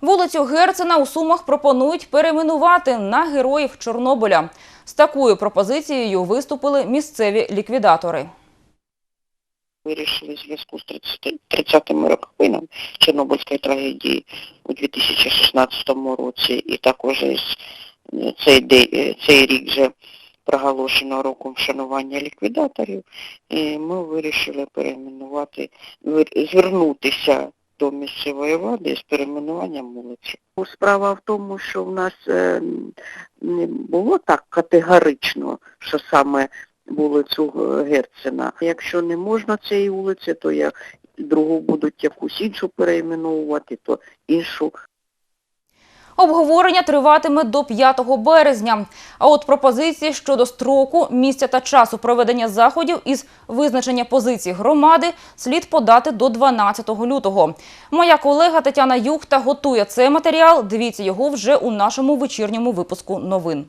Вулицю Герцена у Сумах пропонують перейменувати на героїв Чорнобиля. З такою пропозицією виступили місцеві ліквідатори. вирішили в зв'язку з 30 30-ми роковинами Чорнобильської трагедії у 2016 році і також е, цей, е, цей рік вже проголошено роком вшанування ліквідаторів, і ми вирішили перейменувати, звернутися до місцевої влади з перейменуванням вулиці. Справа в тому, що в нас е, не було так категорично, що саме вулицю Герцена. Якщо не можна цієї вулиці, то я другу будуть якусь іншу перейменовувати, то іншу. Обговорення триватиме до 5 березня. А от пропозиції щодо строку, місця та часу проведення заходів із визначення позицій громади слід подати до 12 лютого. Моя колега Тетяна Юхта готує цей матеріал. Дивіться його вже у нашому вечірньому випуску новин.